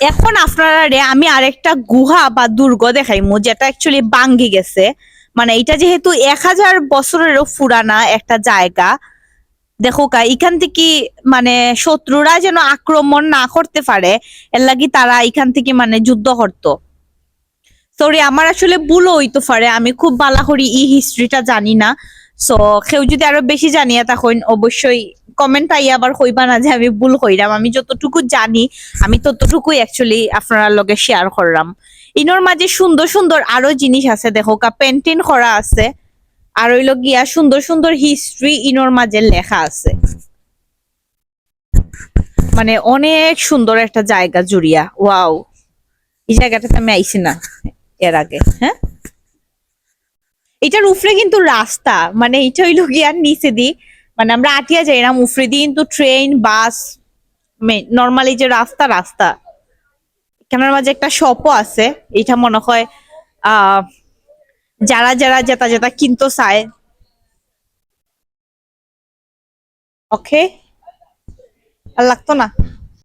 এখন আপনারা রে আমি আরেকটা গুহা বা দুর্গ দেখাইমু, যেটা অ্যাকচুয়ালি বাঙ্গি গেছে। মানে এটা যেহেতু এক হাজার বছরেরও পুরানা একটা জায়গা। দেখো কা, এখান থেকে মানে শত্রুরা যেন আক্রমণ না করতে পারে, এর লাগি তারা এখান থেকে মানে যুদ্ধ করতো। সরি আমার আসলে ভুলও হইতে পারে, আমি খুব বালা করি ই হিস্ট্রিটা জানি না। সো কেউ যদি আরও বেশি জানিয়া তখন অবশ্যই কমেন্ট আই আবার কইবা না যে আমি ভুল কইরাম। আমি যতটুকু জানি, আমি ততটুকুই অ্যাকচুয়ালি আপনারা লগে শেয়ার করলাম ইনোর মাঝে সুন্দর সুন্দর আরও জিনিস আছে, দেখো, কা পেন্টিং করা আছে, আর হইল গিয়া সুন্দর সুন্দর হিস্ট্রি ইনোর মাঝে লেখা আছে। মানে অনেক সুন্দর একটা জায়গা জুড়িয়া, ওয়াও। এই জায়গাটাতে আমি আইছি না এর আগে হ্যাঁ? এটার উপরে কিন্তু রাস্তা মানে এটা হইল গিয়ার নিচে দি মানে আমরা আটিয়া যাই না, মুফরিদিন কিন্তু ট্রেন বাস নর্মালি যে রাস্তা রাস্তা। এখানের মাঝে একটা শপও আছে এটা মনে হয়, আহ, যারা যারা যেটা যেটা কিনতে চায়। ওকে আর লাগতো না?